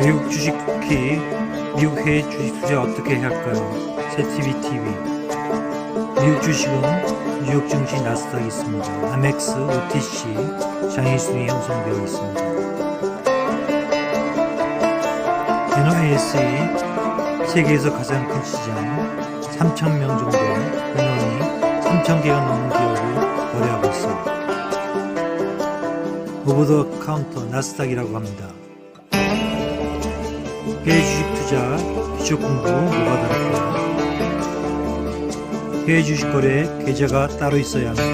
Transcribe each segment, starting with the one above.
미국 주식 쿠키, 미국 해외 주식 투자 어떻게 할까요? 세티비 TV. 미국 주식은 뉴욕 증시 나스닥이 있습니다. 아멕스, OTC, 장애순이 형성되어 있습니다. NOAS의 세계에서 가장 큰 시장, 3,000명 정도 인원이 3,000개가 넘는 기업을 거래하고 있습니다. 오버 더 카운터 나스닥이라고 합니다. 해외 주식 투자, 기초 공부 뭐가 다를까요? 해외 주식 거래에 계좌가 따로 있어야 합니다.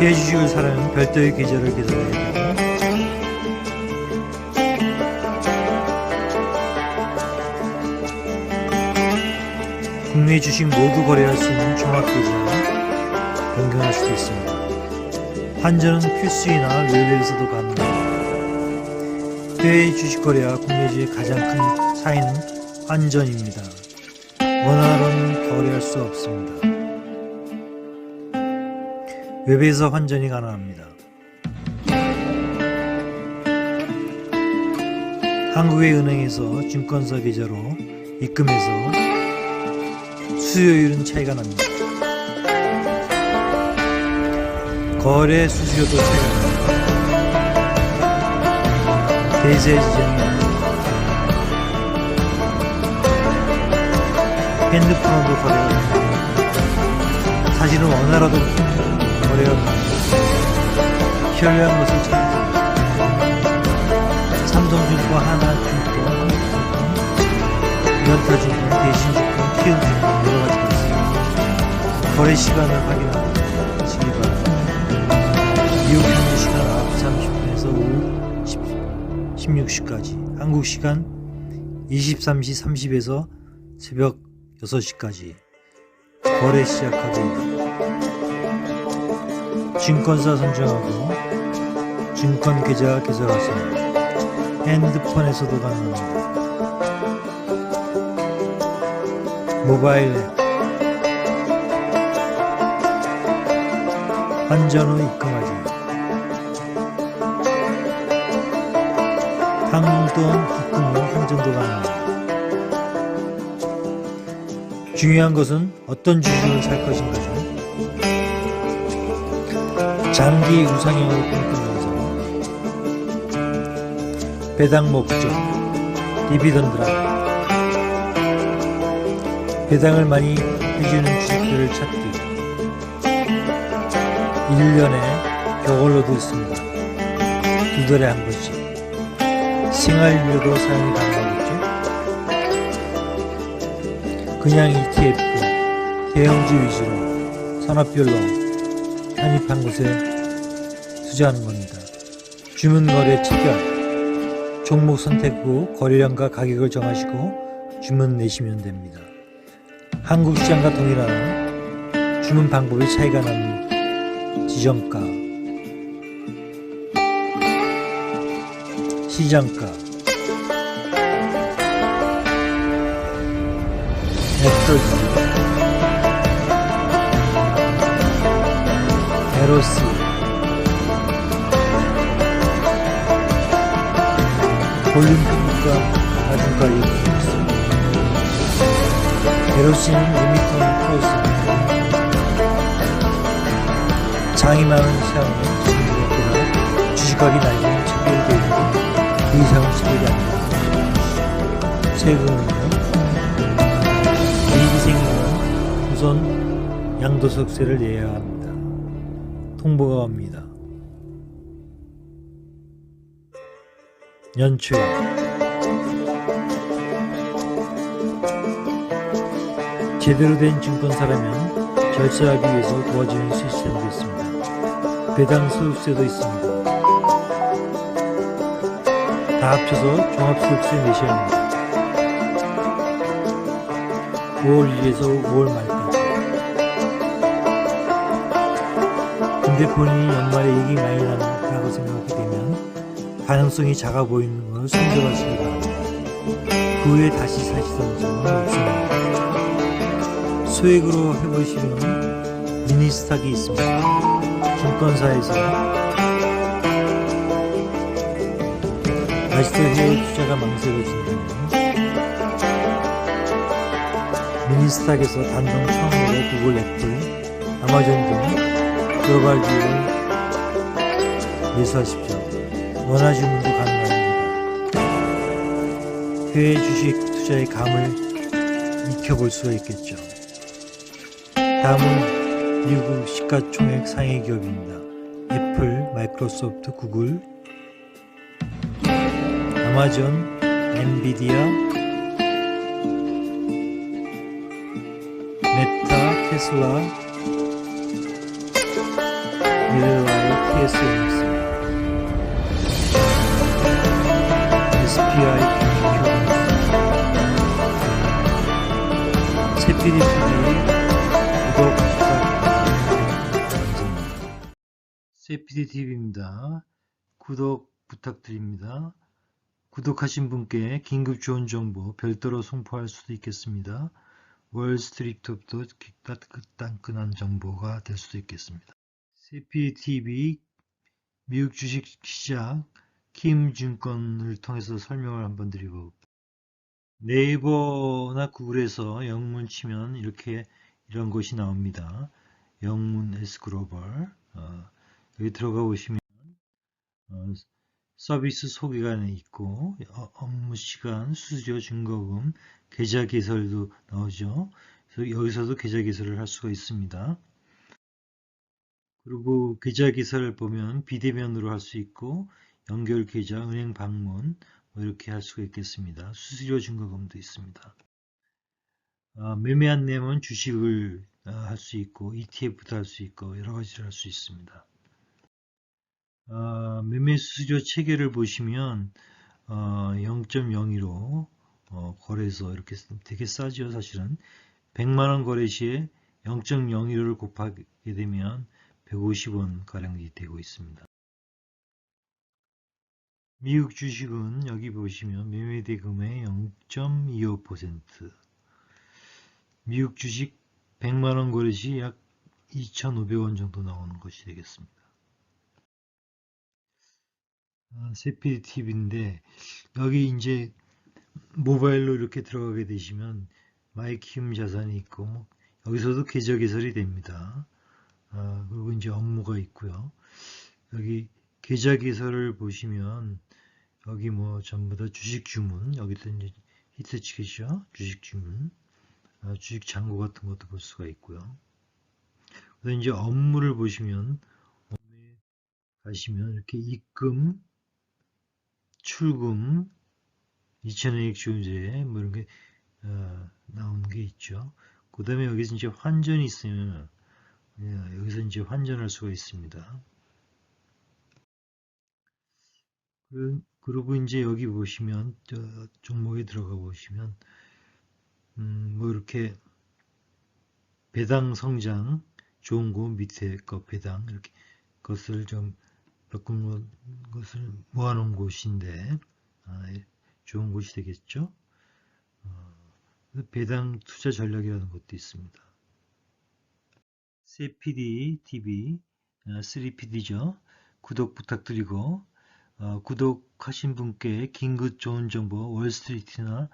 해외 주식을 사려면 별도의 계좌를 개설해야 되고 국내 주식 모두 거래할 수 있는 종합계좌 변경할 수도 있습니다. 환전은 큐스이나 릴레이에서도 가능합니다. 해외 주식 거래와 국내 주식의 가장 큰 차이는 환전입니다. 원화로는 거래할 수 없습니다. 웹에서 환전이 가능합니다. 한국의 은행에서 증권사 계좌로 입금해서 수요일은 차이가 납니다. 거래 수수료도 차이가 납니다. 지정이 핸드폰으로 거래가. 사실은 원화라도 거래가 가능합니다. 편리한 것을 찾으세요. 삼성증권, 하나증권, 연타증권, 대신증권, 키움증권 여러 가지가 있습니다. 거래 시간을 확인하시 16시까지, 한국 시간 23시 30에서 새벽 6시까지. 거래 시작하고 증권사 선정하고 증권 계좌 개설하세요. 핸드폰에서도 가능합니다. 모바일 앱. 환전 후 입금하기 후 환전도 가능합니다. 중요한 것은 어떤 주식을 살 것인가죠. 장기 우상향으로 꿈꾸면서 배당 목적, 디비던드라 배당을 많이 해주는 주식들을 찾기 1년에 저걸로도 있습니다. 두 달에 한 번씩 생활비로도 사용이 가능하겠죠? 그냥 ETF, 대형주 위주로 산업별로 편입한 곳에 투자하는 겁니다. 주문 거래 체결, 종목 선택 후 거래량과 가격을 정하시고 주문 내시면 됩니다. 한국 시장과 동일한 주문 방법의 차이가 나는 지정가, 시장가, 애플스, 에로스, 볼륨 평가, 나중가 이렇게 있습니다. 에로스는 리미터 플러스입니다. 장이 많은 낮은 체결되어 있는 이익이 생기면 우선 양도소득세를 내야 합니다. 통보가 옵니다. 연초에 제대로 된 증권사라면 절차하기 위해서 도와주는 시스템도 있습니다. 배당 소득세도 있습니다. 다 합쳐서 종합소득세 내셔야 합니다. 5월 1일에서 5월 말까지. 본인이 연말에 이익이 많이 난다고 생각하게 되면 가능성이 작아 보이는 걸 손절하시기 바랍니다. 그 후에 다시 사시던 적은 없습니다. 소액으로 해보시면 미니스탁이 있습니다. 증권사에서 해외 투자가 망설여진다면 미니스탁에서 단독 처음으로 구글, 애플, 아마존 등 글로벌 기업을 매수하십시오. 원화 주문도 가능합니다. 해외 주식 투자의 감을 익혀볼 수가 있겠죠. 다음은 미국 시가총액 상위 기업입니다. 애플, 마이크로소프트, 구글, 아마존, 엔비디아, 메타, 테슬라, 미래와의 TSMC, SPI, 세피디 TV 구독 부탁드립니다. 세피디 TV입니다. 구독 부탁드립니다. 구독하신 분께 긴급 좋은 정보 별도로 송포할 수도 있겠습니다. 월스트리트부터 따끈따끈한 정보가 될 수도 있겠습니다. CPTV 미국 주식 시작 킴증권을 통해서 설명을 한번 드리고 네이버나 구글에서 영문 치면 이렇게 이런 것이 나옵니다. 영문 S글로벌 어, 여기 들어가 보시면 어, 서비스 소개가 있고 어, 업무 시간, 수수료, 증거금, 계좌 개설도 나오죠. 그래서 여기서도 계좌 개설을 할 수가 있습니다. 그리고 계좌 개설을 보면 비대면으로 할 수 있고 연결 계좌, 은행 방문 뭐 이렇게 할 수가 있겠습니다. 수수료 증거금도 있습니다. 아, 매매 안내면 주식을 아, 할수 있고 ETF도 할 수 있고 여러 가지를 할 수 있습니다. 아, 매매 수수료 체계를 보시면 어, 0.02로 어, 거래소 이렇게 되게 싸죠 사실은 100만원 거래 시에 0.02를 곱하게 되면 150원 가량이 되고 있습니다. 미국 주식은 여기 보시면 매매대금의 0.25% 미국 주식 100만원 거래 시 약 2,500원 정도 나오는 것이 되겠습니다. 세피디 TV인데 여기 이제 모바일로 이렇게 들어가게 되시면 마이 키움 자산이 있고 뭐 여기서도 계좌 개설이 됩니다. 아, 그리고 이제 업무가 있고요. 여기 계좌 개설을 보시면 여기 뭐 전부 다 주식 주문 여기도 이제 히트 치겠죠. 주식 주문 아, 주식 잔고 같은 것도 볼 수가 있고요. 그다음 이제 업무를 보시면 가시면 이렇게 입금 출금, 2천원익 조제, 뭐 이런 게, 어, 나오는 게 있죠. 그 다음에 여기서 이제 환전이 있으면, 예, 여기서 이제 환전할 수가 있습니다. 그, 그리고 이제 여기 보시면, 저 종목에 들어가 보시면, 음, 뭐 이렇게, 배당 성장, 좋은 거 밑에 거 배당, 이렇게, 것을 좀 바꾼 것을 모아놓은 곳인데 아, 좋은 곳이 되겠죠. 어, 배당 투자 전략이라는 것도 있습니다. CPD TV 3PD죠. 구독 부탁드리고 어, 구독하신 분께 긴급 좋은 정보 월스트리트나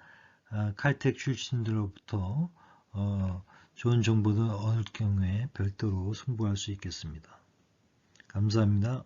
아, 칼텍 출신들로부터 어, 좋은 정보도 얻을 경우에 별도로 송부할 수 있겠습니다. 감사합니다.